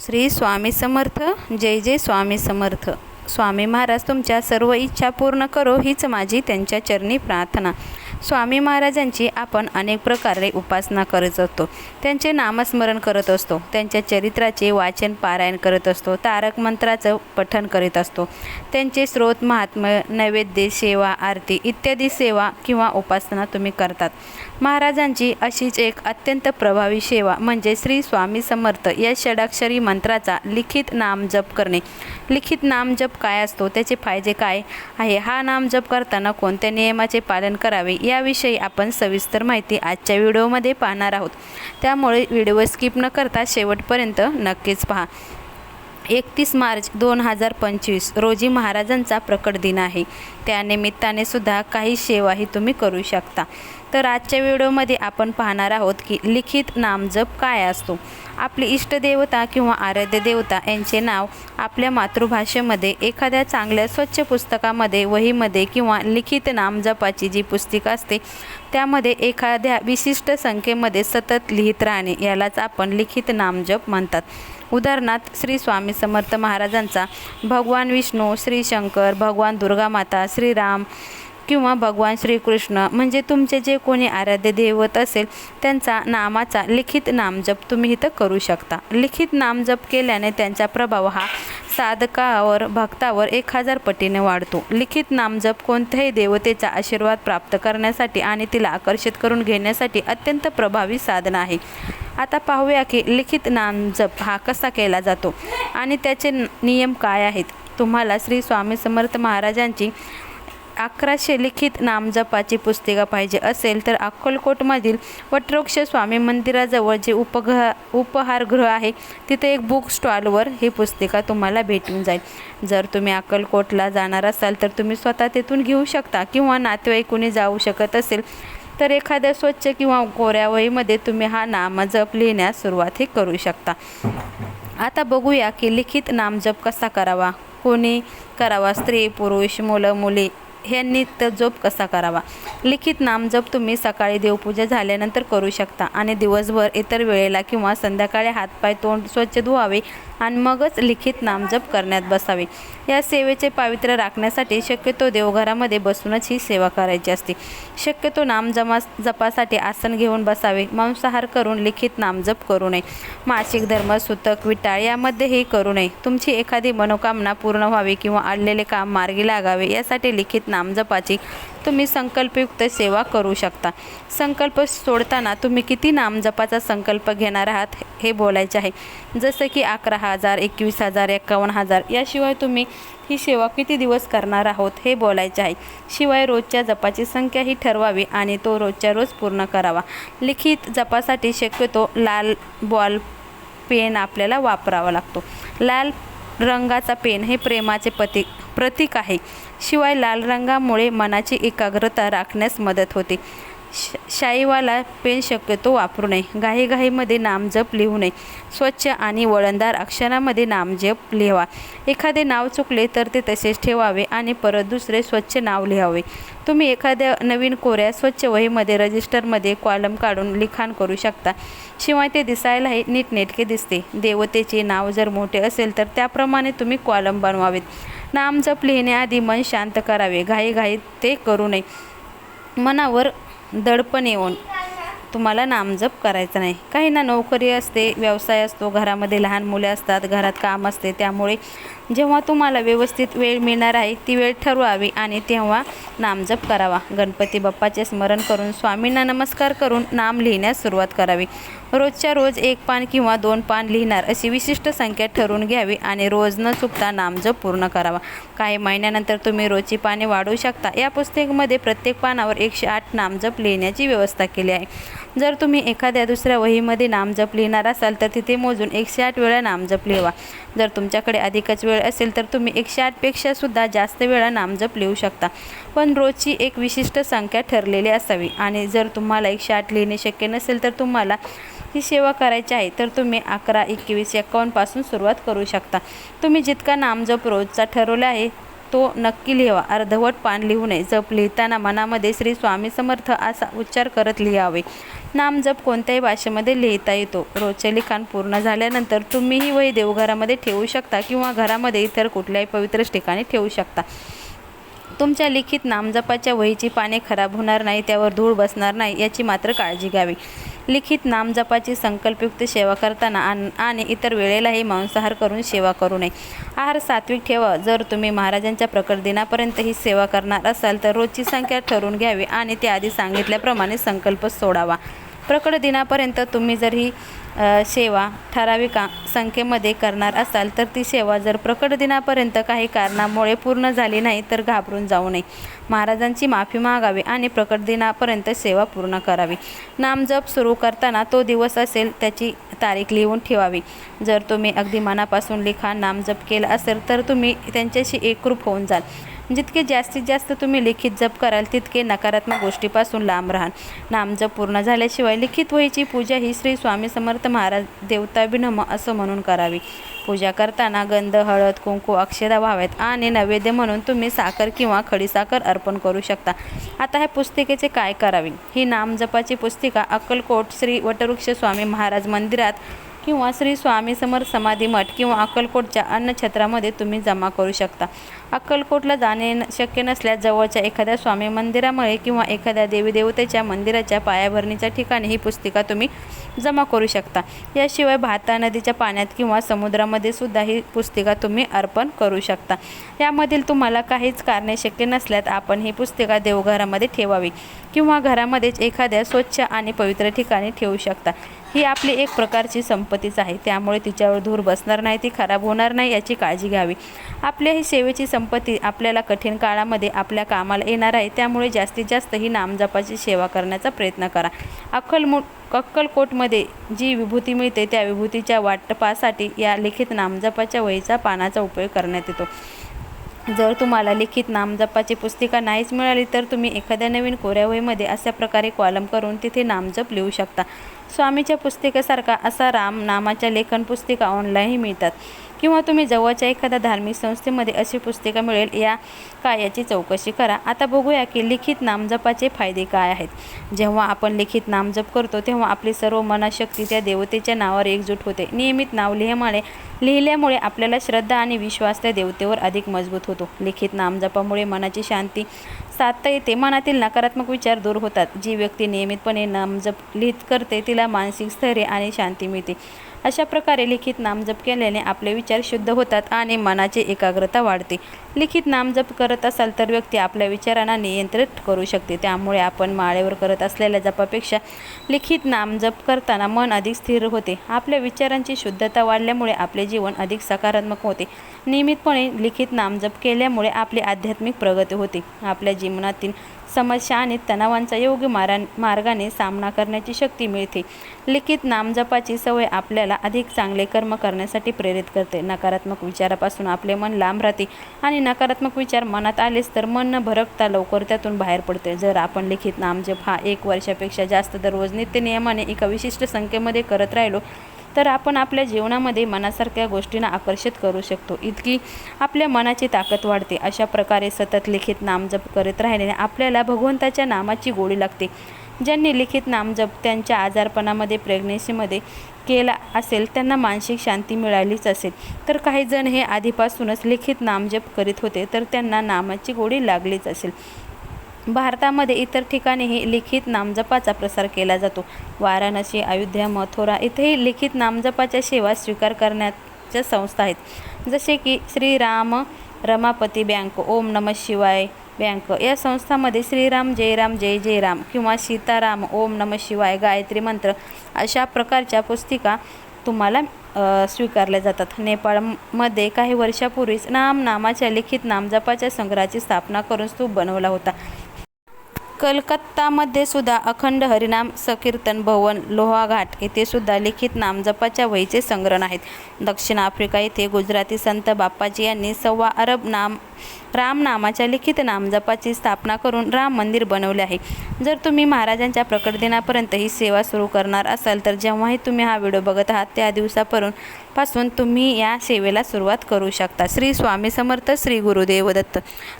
श्री स्वामी समर्थ जय जय स्वामी समर्थ. स्वामी महाराज तुमच्या सर्व इच्छा पूर्ण करो हीच माझी त्यांच्या चरणी प्रार्थना. स्वामी महाराजांची आपण अनेक प्रकारे उपासना करत असतो. त्यांचे नामस्मरण करत असतो. त्यांच्या चरित्राचे वाचन पारायण करत असतो. तारक मंत्राचं पठण करीत असतो. त्यांचे स्रोत महात्म्य नैवेद्य सेवा आरती इत्यादी सेवा किंवा उपासना तुम्ही करतात. महाराजांची अशीच एक अत्यंत प्रभावी सेवा म्हणजे श्री स्वामी समर्थ या षडाक्षरी मंत्राचा लिखित नाम जप करणे. लिखित नाम जप काय असतो? त्याचे फायदे काय आहे? हा नाम जप करताना कोणत्या नियमाचे पालन करावे? याविषयी आपण सविस्तर माहिती आजच्या व्हिडिओमध्ये पाहणार आहोत. त्यामुळे व्हिडिओ स्किप न करता शेवटपर्यंत नक्कीच पहा. एकतीस मार्च दोन हजार पंचवीस रोजी महाराजांचा प्रकट दिन आहे. त्यानिमित्ताने सुद्धा काही सेवाही तुम्ही करू शकता. तर आजच्या व्हिडिओमध्ये आपण पाहणार आहोत की लिखित नामजप काय असतो? आपली इष्टदेवता किंवा आराध्य देवता यांचे नाव आपल्या मातृभाषेमध्ये एखाद्या चांगल्या स्वच्छ पुस्तकामध्ये वहीमध्ये किंवा लिखित नामजपाची जी पुस्तिका असते त्यामध्ये एखाद्या विशिष्ट संख्येमध्ये सतत लिहित राहणे यालाच आपण लिखित नामजप म्हणतात. उदाहरणार्थ श्री स्वामी समर्थ महाराजांचा भगवान विष्णू श्री शंकर भगवान दुर्गा माता श्रीराम किंवा भगवान श्रीकृष्ण म्हणजे तुमचे जे कोणी आराध्य दैवत असेल त्यांचा नामाचा लिखित नामजप तुम्ही इथं करू शकता. लिखित नामजप केल्याने त्यांचा प्रभाव हा साधकावर भक्तावर एक हजार पटीने वाढतो. लिखित नामजप कोणत्याही देवतेचा आशीर्वाद प्राप्त करण्यासाठी आणि तिला आकर्षित करून घेण्यासाठी अत्यंत प्रभावी साधन आहे. आता पाहूया की लिखित नामजप हा कसा केला जातो आणि त्याचे नियम काय आहेत? तुम्हाला श्री स्वामी समर्थ महाराजांची अकराशे लिखित नामजपाची पुस्तिका पाहिजे असेल तर अक्कलकोटमधील वटवृक्ष स्वामी मंदिराजवळ जे उपग्रह उपहारगृह आहे तिथे एक बुक स्टॉलवर ही पुस्तिका तुम्हाला भेटून जाईल. जर तुम्ही अक्कलकोटला जाणार असाल तर तुम्ही स्वतः तिथून घेऊ शकता किंवा नातेवाईक कुणी जाऊ शकत असेल तर एखाद्या स्वच्छ किंवा कोऱ्या वहीमध्ये तुम्ही हा नामजप लिहिण्यास सुरुवातही करू शकता. आता बघूया की लिखित नामजप कसा करावा? कोणी करावा? स्त्री पुरुष मुलं मुली? ह्यांनी तर जप कसा करावा? लिखित नामजप तुम्ही सकाळी देवपूजा झाल्यानंतर करू शकता आणि दिवसभर इतर वेळेला किंवा संध्याकाळी हातपाय तोंड स्वच्छ धुवावे आणि मगच लिखित नामजप करण्यात बसावे. या सेवेचे पावित्र्य राखण्यासाठी शक्यतो देवघरामध्ये बसूनच ही सेवा करायची असते. शक्यतो नामजमा जपासाठी आसन घेऊन बसावे. मांसाहार करून लिखित नामजप करू नये. मासिक धर्म सुतक विटाळ यामध्येही करू नये. तुमची एखादी मनोकामना पूर्ण व्हावी किंवा अडलेले काम मार्गी लागावे यासाठी लिखित नामजपाची तुम्ही संकल्पयुक्त सेवा करू शकता. संकल्प सोडताना तुम्ही किती नामजपाचा संकल्प घेणार आहात हे बोलायचे आहे. जसं की अकरा हजार एकवीस हजार एकावन्न हजार याशिवाय तुम्ही ही सेवा किती दिवस करणार आहोत हे बोलायचे आहे. शिवाय रोजच्या जपाची संख्याही ठरवावी आणि तो रोजच्या रोज पूर्ण करावा. लिखित जपासाठी शक्यतो लाल बॉल पेन आपल्याला वापरावा लागतो. लाल रंगाचा पेन हे प्रेमाचे प्रतीक प्रतीक आहे. शिवाय लाल रंगामुळे मनाची एकाग्रता राखण्यास मदत होते. श शाईवाला पेन शक्यतो वापरू नये. घाईघाईमध्ये नामजप लिहू नये. स्वच्छ आणि वळणदार अक्षरामध्ये नामजप लिहावा. एखादे नाव चुकले तर ते तसेच ठेवावे आणि परत दुसरे स्वच्छ नाव लिहावे. तुम्ही एखाद्या नवीन कोऱ्या स्वच्छ वहीमध्ये रजिस्टरमध्ये कॉलम काढून लिखाण करू शकता. शिवाय ते दिसायलाही नीटनेटके दिसते. देवतेचे नाव जर मोठे असेल तर त्याप्रमाणे तुम्ही कॉलम बनवावेत. नामजप लिहिण्याआधी मन शांत करावे. घाईघाई ते करू नये. मनावर दडपण येऊन. तुम्हाला नामजप करायचं नाही. काही ना नोकरी असते व्यवसाय असतो घरामध्ये लहान मुले असतात घरात काम असते त्यामुळे जेव्हा तुम्हाला व्यवस्थित वेळ मिळणार आहे ती वेळ ठरवावी आणि तेव्हा नामजप करावा. गणपती बाप्पाचे स्मरण करून स्वामींना नमस्कार करून नाम लिहिण्यास सुरुवात करावी. रोजच्या रोज एक पान किंवा दोन पान लिहिणार अशी विशिष्ट संख्या ठरवून घ्यावी आणि रोज न चुकता नामजप पूर्ण करावा. काही महिन्यानंतर तुम्ही रोजची पाने वाढवू शकता. या पुस्तकामध्ये प्रत्येक पानावर एकशे आठ नामजप लिहिण्याची व्यवस्था केली आहे. जर तुम्ही एखाद्या दुसऱ्या वहीमध्ये नामजप लिहिणार असाल तर तिथे मोजून एकशे आठ वेळा नामजप लिहा जर तुमच्याकडे अधिकच वेळ असेल तर तुम्ही एकशे आठपेक्षा सुद्धा जास्त वेळा नामजप लिहू शकता. पण रोजची एक विशिष्ट संख्या ठरलेली असावी. आणि जर तुम्हाला एकशे आठ लिहिणे शक्य नसेल तर तुम्हाला ही सेवा करायची आहे तर तुम्ही अकरा एकवीस एकावन्नपासून सुरुवात करू शकता. तुम्ही जितका नामजप रोजचा ठरवला आहे तो नक्की लिहावा. अर्धवट पान लिहू नये. जप लिहिताना मनामध्ये श्री स्वामी समर्थ असा उच्चार करत लिहावे. नाम जप कोणत्याही भाषेमध्ये लिहिता येतो. रोजचे लिखाण पूर्ण झाल्यानंतर तुम्ही ही वही देवघरामध्ये ठेवू शकता किंवा घरामध्ये इतर कुठल्याही पवित्र ठिकाणी ठेवू शकता. तुमच्या लिखित नामजपाच्या वहीची पाने खराब होणार नाही त्यावर धूळ बसणार नाही याची मात्र काळजी घ्यावी. लिखित नामजपाची संकल्पयुक्त सेवा करताना आणि इतर वेळेलाही मांसाहार करून सेवा करू नये. आहार सात्विक ठेवा. जर तुम्ही महाराजांच्या प्रकट दिनापर्यंत ही सेवा करणार असाल तर रोजची संख्या ठरवून घ्यावी आणि त्याआधी सांगितल्याप्रमाणे संकल्प सोडावा. प्रकट दिनापर्यंत तुम्ही जर ही सेवा ठराविक संख्येमध्ये करणार असाल तर ती सेवा जर प्रकट दिनापर्यंत काही कारणामुळे पूर्ण झाली नाही तर घाबरून जाऊ नये. महाराजांची माफी मागावी आणि प्रकट दिनापर्यंत सेवा पूर्ण करावी. नामजप सुरू करताना तो दिवस असेल त्याची तारीख लिहून ठेवावी. जर तुम्ही अगदी मनापासून लिखाण नामजप केला असेल तर तुम्ही त्यांच्याशी एकरूप होऊन जाल. जितके जास्तीत जास्त तुम्ही लिखित जप कराल तितके नकारात्मक गोष्टीपासून लांब राहाल. नामजप पूर्ण झाल्याशिवाय लिखित वहीची पूजा ही श्री स्वामी समर्थ महाराज देवताभिनम असं म्हणून करावी. पूजा करताना गंध हळद कुंकू अक्षदा व्हाव्यात आणि नैवेद्य म्हणून तुम्ही साखर किंवा खडीसाखर अर्पण करू शकता. आता ह्या पुस्तिकेचे काय करावे? ही नामजपाची पुस्तिका अक्कलकोट श्री वटवृक्ष स्वामी महाराज मंदिरात किंवा श्री स्वामी समर्थ समाधी मठ किंवा अक्कलकोटच्या अन्नछत्रामध्ये तुम्ही जमा करू शकता. अक्कलकोटला जाणे शक्य नसल्यास जवळच्या एखाद्या स्वामी मंदिरामुळे किंवा एखाद्या देवीदेवतेच्या मंदिराच्या पायाभरणीच्या ठिकाणी ही पुस्तिका तुम्ही जमा करू शकता. याशिवाय भाता नदीच्या पाण्यात किंवा समुद्रामध्ये सुद्धा ही पुस्तिका तुम्ही अर्पण करू शकता. यामधील तुम्हाला काहीच कारणे शक्य नसल्यास आपण ही पुस्तिका देवघरामध्ये ठेवावी किंवा घरामध्येच एखाद्या स्वच्छ आणि पवित्र ठिकाणी ठेवू शकता. ही आपली एक प्रकारची संपत्तीच आहे. त्यामुळे तिच्यावर धूर बसणार नाही ती खराब होणार नाही याची काळजी घ्यावी. आपल्या ही सेवेची संपत्ती आपल्याला कठीण काळामध्ये आपल्या कामाला येणार आहे. त्यामुळे जास्तीत जास्त ही नामजपाची सेवा करण्याचा प्रयत्न करा. अक्कलमो अक्कलकोटमध्ये जी विभूती मिळते त्या विभूतीच्या वाटपासाठी या लिखित नामजपाच्या वहीचा पानाचा उपयोग करण्यात येतो. जर तुम्हाला लिखित नामजपाची पुस्तिका नाहीच मिळाली तर तुम्ही एखाद्या नवीन कोऱ्या वहीमध्ये अशा प्रकारे कॉलम करून तिथे नामजप लिहू शकता. स्वामीच्या पुस्तिकेसारखा असा राम नामाच्या लेखन पुस्तिका ऑनलाईनही मिळतात. किंवा तुम्ही जवळच्या एखाद्या धार्मिक संस्थेमध्ये अशी पुस्तिका मिळेल या काय याची चौकशी करा. आता बघूया की लिखित नामजपाचे फायदे काय आहेत. जेव्हा आपण लिखित नामजप करतो तेव्हा आपली सर्व मनशक्ती त्या देवतेच्या नावावर एकजूट होते. नियमित नाव लिहिमाने लिहिल्यामुळे आपल्याला श्रद्धा आणि विश्वास त्या देवतेवर अधिक मजबूत होतो. लिखित नामजपामुळे मनाची शांती साधता येते मनातील नकारात्मक विचार दूर होतात. जी व्यक्ती नियमितपणे नामजप लिहित करते तिला मानसिक स्थैर्य आणि शांती मिळते. अशा प्रकारे लिखित नामजप केल्याने आपले विचार शुद्ध होतात आणि मनाची एकाग्रता वाढते. लिखित नामजप करत असाल तर व्यक्ती आपल्या विचारांना नियंत्रित करू शकते. त्यामुळे आपण माळेवर करत असलेल्या जपापेक्षा लिखित नामजप करताना मन अधिक स्थिर होते. आपल्या विचारांची शुद्धता वाढल्यामुळे आपले जीवन अधिक सकारात्मक होते. नियमितपणे लिखित नामजप केल्यामुळे आपली आध्यात्मिक प्रगती होते. आपल्या जीवनातील समस्या आणि तणावांचा योग्य मारा मार्गाने सामना करण्याची शक्ती मिळते. लिखित नामजपाची सवय आपल्याला अधिक चांगले कर्म करण्यासाठी प्रेरित करते. नकारात्मक विचारापासून आपले मन लांब राहते आणि नकारात्मक विचार मनात आलेच तर मन न भरकता लवकर त्यातून बाहेर पडते जर आपण लिखित नामजप हा एक वर्षापेक्षा जास्त दररोज नित्य नियमाने एका विशिष्ट संख्येमध्ये करत राहिलो तर आपण आपल्या जीवनामध्ये मनासारख्या गोष्टींना आकर्षित करू शकतो. इतकी आपल्या मनाची ताकद वाढते. अशा प्रकारे सतत लिखित नामजप करत राहिल्याने आपल्याला भगवंताच्या नामाची गोडी लागते. ज्यांनी लिखित नामजप त्यांच्या आजारपणामध्ये प्रेग्नेसीमध्ये केला असेल त्यांना मानसिक शांती मिळालीच असेल. तर काही जण हे आधीपासूनच लिखित नामजप करीत होते तर त्यांना नामाची गोडी लागलीच असेल. भारतामध्ये इतर ठिकाणीही लिखित नामजपाचा प्रसार केला जातो. वाराणसी अयोध्या मथुरा इथेही लिखित नामजपाच्या सेवा स्वीकार करण्याच्या संस्था आहेत. जसे की श्रीराम रमापती बँक ओम नम शिवाय बँक. या संस्थामध्ये श्रीराम जयराम जय जयराम किंवा सीताराम ओम नम शिवाय गायत्री मंत्र अशा प्रकारच्या पुस्तिका तुम्हाला स्वीकारल्या जातात. नेपाळमध्ये काही वर्षापूर्वीच नाम नामाच्या लिखित नामजपाच्या संग्रहाची स्थापना करून स्तूप बनवला होता. कलकत्तामध्ये सुद्धा अखंड हरिनाम संकीर्तन भवन लोहाघाट येथे सुद्धा लिखित नामजपाच्या वहीचे संग्रह आहेत. दक्षिण आफ्रिका येथे गुजराती संत बाप्पाजी यांनी सव्वा अरब नाम राम नामाच्या लिखित नामजपाची स्थापना करून राम मंदिर बनवले आहे. जर तुम्ही महाराजांच्या प्रकट दिनापर्यंत ही सेवा सुरू करणार असाल तर जेव्हाही तुम्ही हा व्हिडिओ बघत आहात त्या दिवसापासून पासून तुम्ही या सेवेला सुरुवात करू शकता. श्री स्वामी समर्थ श्री गुरुदेव दत्त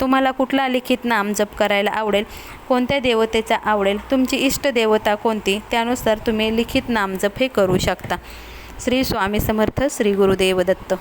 तुम्हाला कुठला लिखित नाम जप करायला आवडेल कोणत्या देवतेचा आवडेल तुमची इष्ट देवता कोणती त्यानुसार तुम्ही लिखित नामजप हे करू शकता. श्री स्वामी समर्थ श्री गुरुदेव दत्त